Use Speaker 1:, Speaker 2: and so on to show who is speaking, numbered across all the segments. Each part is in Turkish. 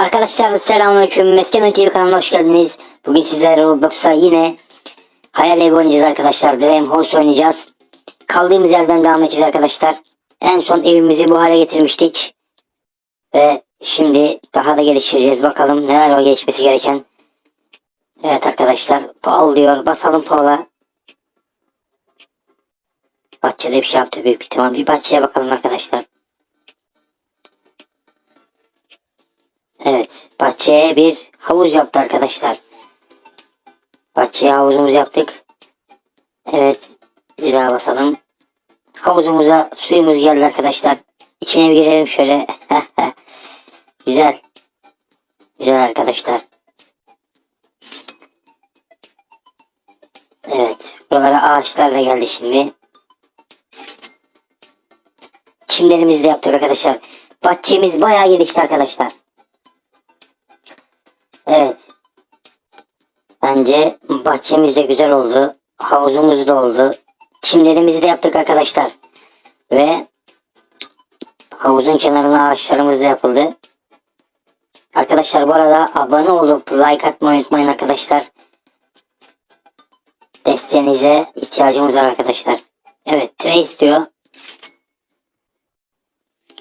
Speaker 1: Arkadaşlar selamünaleyküm. Mesken TV kanalına hoş geldiniz. Bugün sizlerle Roblox'a yine Hayal Ev oynayacağız arkadaşlar. Dream House oynayacağız. Kaldığımız yerden devam edeceğiz arkadaşlar. En son evimizi bu hale getirmiştik. Ve şimdi daha da geliştireceğiz. Bakalım neler var gelişmesi gereken. Evet arkadaşlar. Paul diyor. Basalım Paul'a. Bahçede bir şey yaptı büyük bir ihtimal. Bir bahçeye bakalım arkadaşlar. Bahçeye bir havuz yaptı arkadaşlar. Bahçeye havuzumuzu yaptık. Evet. Bir daha basalım. Havuzumuza suyumuz geldi arkadaşlar. İçine girelim şöyle. Güzel. Güzel arkadaşlar. Evet. Buralara ağaçlar da geldi şimdi. Çimlerimizi de yaptık arkadaşlar. Bahçemiz bayağı gelişti arkadaşlar. Bahçemiz de güzel oldu. Havuzumuz da oldu. Çimlerimizi de yaptık arkadaşlar. Ve havuzun kenarına ağaçlarımız da yapıldı. Arkadaşlar bu arada abone olup like atmayı unutmayın arkadaşlar. Desteğinize ihtiyacımız var arkadaşlar. Evet tray istiyor.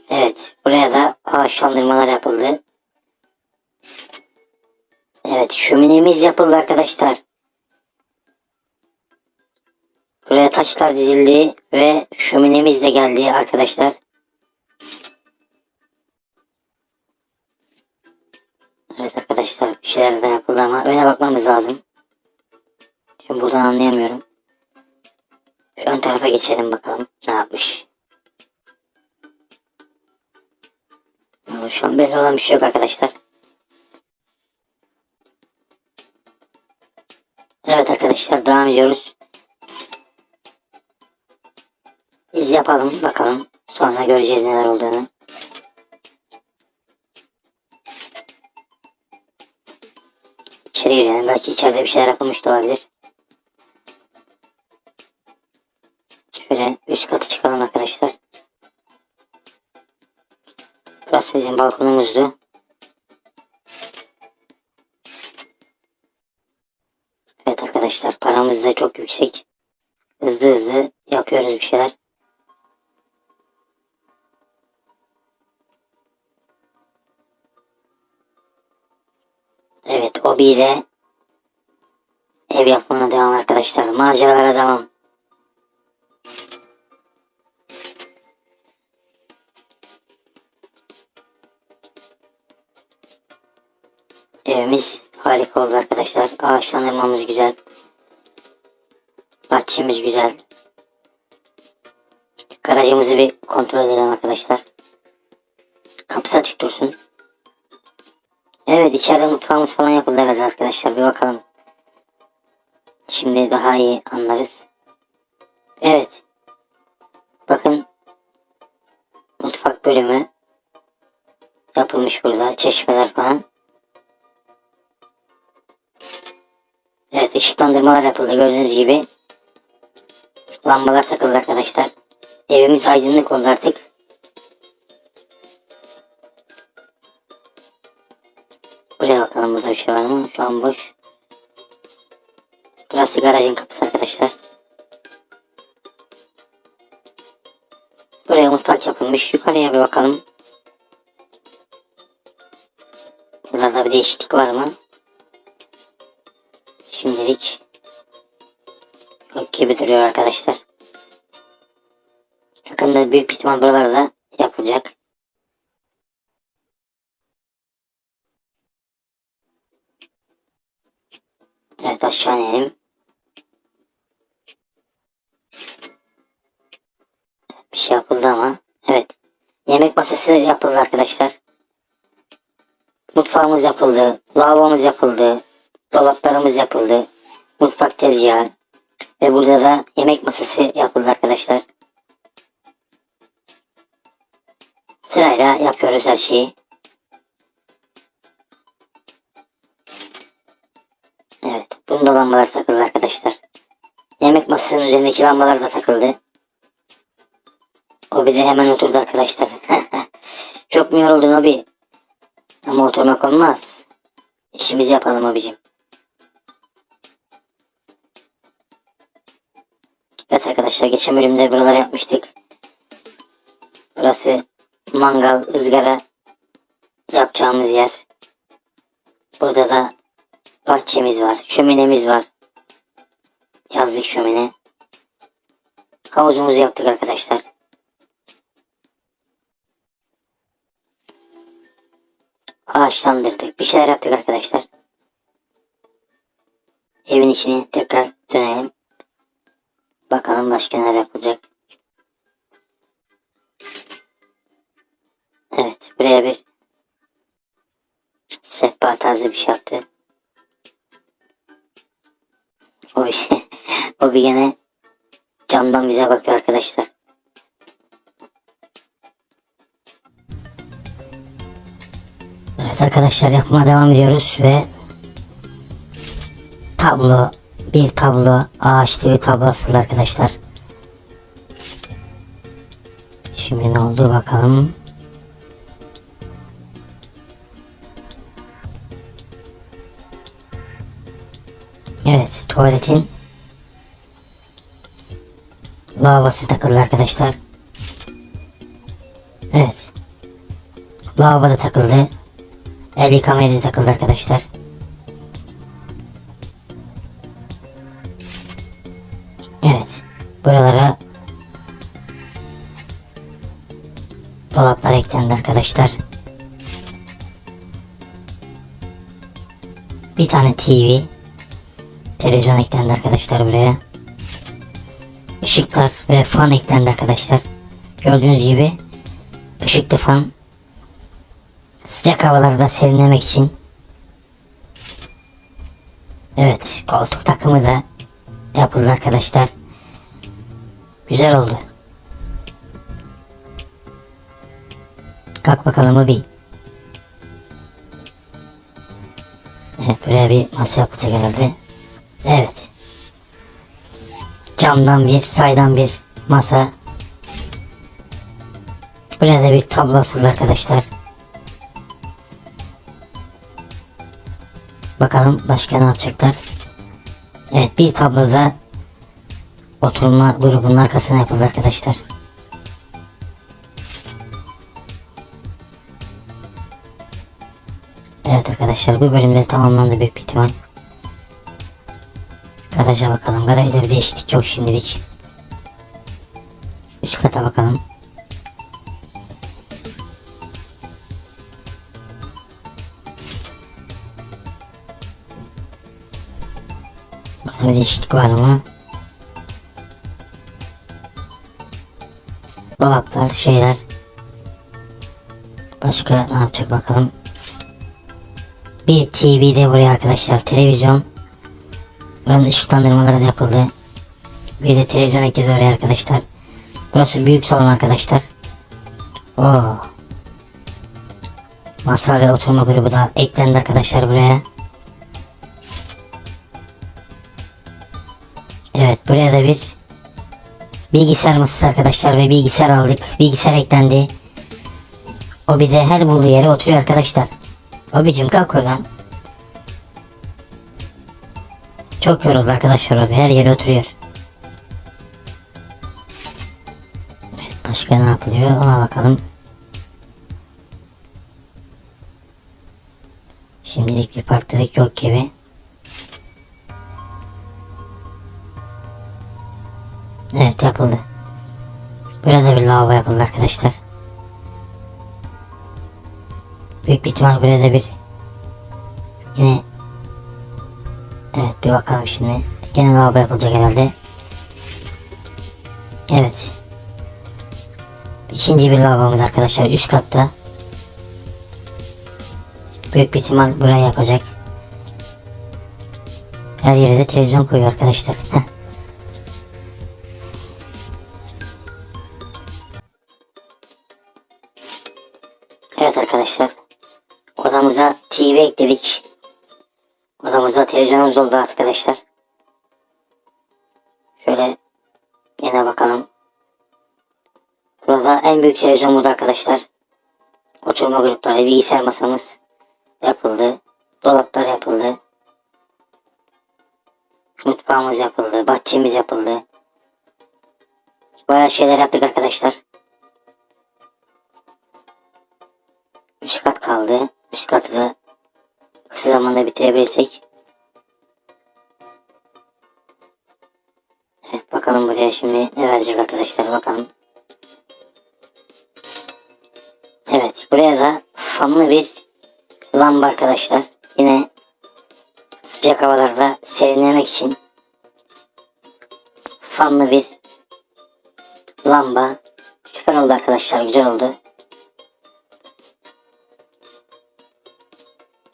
Speaker 1: Evet buraya da ağaçlandırmalar yapıldı. Evet şöminemiz yapıldı arkadaşlar. Buraya taşlar dizildi ve şöminemiz de geldi arkadaşlar. Evet arkadaşlar bir şeyler de yapıldı ama öne bakmamız lazım. Şimdi buradan anlayamıyorum. Ön tarafa geçelim bakalım ne yapmış. Şu an belli olan bir şey yok arkadaşlar. Evet arkadaşlar devam ediyoruz. Yapalım bakalım. Sonra göreceğiz neler olduğunu. İçeri girelim. Belki içeride bir şeyler yapılmış da olabilir. Şöyle üst katı çıkalım arkadaşlar. Burası bizim balkonumuzdu. Evet arkadaşlar paramız da çok yüksek. Hızlı hızlı yapıyoruz bir şeyler. O ile ev yapmana devam arkadaşlar. Maceralara devam. Evimiz harika oldu arkadaşlar. Ağaçlandırmamız güzel. Bahçemiz güzel. Garajımızı bir kontrol edelim arkadaşlar. Kapısı açık dursun. Evet içeride mutfağımız falan yapıldı herhalde arkadaşlar. Bir bakalım. Şimdi daha iyi anlarız. Evet. Bakın. Mutfak bölümü yapılmış burada. Çeşmeler falan. Evet ışıklandırmalar yapıldı gördüğünüz gibi. Lambalar takıldı arkadaşlar. Evimiz aydınlık oldu artık. Buraya bakalım burada bir şey var mı? Şu an boş. Burası garajın kapısı arkadaşlar. Buraya mutfak yapılmış. Yukarıya bir bakalım. Burada bir değişiklik var mı? Şimdilik yok gibi duruyor arkadaşlar. Yakında büyük ihtimal buralarda yapılacak. Aşağı inelim. Bir şey yapıldı ama. Evet. Yemek masası yapıldı arkadaşlar. Mutfağımız yapıldı. Lavabomuz yapıldı. Dolaplarımız yapıldı. Mutfak tezgahı. Ve burada da yemek masası yapıldı arkadaşlar. Sırayla yapıyoruz her şeyi. Lambalar takıldı arkadaşlar. Yemek masasının üzerindeki lambalar da takıldı. O bir de hemen oturdu arkadaşlar. Çok mu yoruldun abi? Ama oturmak olmaz. İşimizi yapalım abicim. Evet arkadaşlar geçen bölümde buraları yapmıştık. Burası mangal, ızgara yapacağımız yer. Burada da bahçemiz var, şöminemiz var. Yazlık şömine. Havuzumuzu yaptık arkadaşlar. Ağaçlandırdık. Bir şeyler yaptık arkadaşlar. Evin içine tekrar dönelim. Bakalım başka neler yapılacak. Evet. Buraya bir sehpa tarzı bir şey yaptı. O, o bir gene camdan bize bakıyor arkadaşlar. Evet arkadaşlar yapmaya devam ediyoruz ve tablo bir tablo ağaçlı bir tablo asıldı arkadaşlar. Şimdi ne oldu bakalım. Tuvaletin lavabası takıldı arkadaşlar. Evet. Lavabo da takıldı. El yıkamaya da takıldı arkadaşlar. Evet. Buralara dolaplar eklendi arkadaşlar. Bir tane TV televizyon eklendi arkadaşlar buraya. Işıklar ve fan eklendi arkadaşlar. Gördüğünüz gibi ışıklı fan sıcak havalarda serinlemek için. Evet koltuk takımı da yapıldı arkadaşlar. Güzel oldu. Kalk bakalım bir. Evet buraya bir masa yapılacak herhalde. Evet. Camdan bir, saydan bir masa. Buraya da bir tablo asıldı arkadaşlar. Bakalım başka ne yapacaklar. Evet bir tabloda oturma grubunun arkasına yapıldı arkadaşlar. Evet arkadaşlar bu bölümde tamamlandı büyük bir ihtimal. Garaja bakalım. Garajda bir değişiklik yok şimdilik. Üst kata bakalım. Burada bir değişiklik var mı? Dolaplar, şeyler. Başka ne yapacak bakalım. Bir TV de buraya arkadaşlar. Televizyon. Buranın ışıklandırmaları da yapıldı. Bir de televizyon ekledi oraya arkadaşlar. Burası büyük salon arkadaşlar. Oo. Masa ve oturma grubu da eklendi arkadaşlar buraya. Evet buraya da bir bilgisayar masası arkadaşlar ve bilgisayar aldık. Bilgisayar eklendi. O bir de her bulduğu yere oturuyor arkadaşlar. Abicim kalk oradan. Çok yoruldu arkadaşlar abi. Her yere oturuyor. Evet, başka ne yapılıyor ona bakalım. Şimdilik bir farklılık yok gibi. Evet yapıldı. Burada bir lavabo yapıldı arkadaşlar. Büyük bir ihtimal burada bir bir bakalım şimdi. Gene lavabo yapılacak herhalde. Evet. İkinci bir lavabomuz arkadaşlar üst katta. Büyük bir ihtimal buraya yapacak. Her yere de televizyon koyuyor arkadaşlar. Odamızda televizyonumuz oldu arkadaşlar. Şöyle yine bakalım. Burada en büyük televizyon burada arkadaşlar. Oturma grupları, bilgisayar masamız. yapıldı. Dolaplar yapıldı. Mutfağımız yapıldı. Bahçemiz yapıldı. Bayağı şeyler yaptık arkadaşlar. Bitirebilirsek. Evet bakalım buraya şimdi ne verecek arkadaşlar bakalım. Evet buraya da fanlı bir lamba arkadaşlar. Yine sıcak havalarda serinlemek için fanlı bir lamba. Süper oldu arkadaşlar güzel oldu.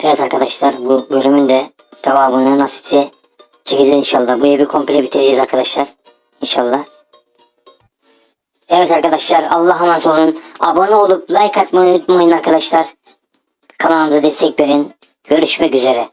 Speaker 1: Evet arkadaşlar bu bölümün de devamını nasipse çekeceğiz inşallah. Bu evi komple bitireceğiz arkadaşlar. İnşallah. Evet arkadaşlar Allah'a emanet olun. Abone olup like atmayı unutmayın arkadaşlar. Kanalımıza destek verin. Görüşmek üzere.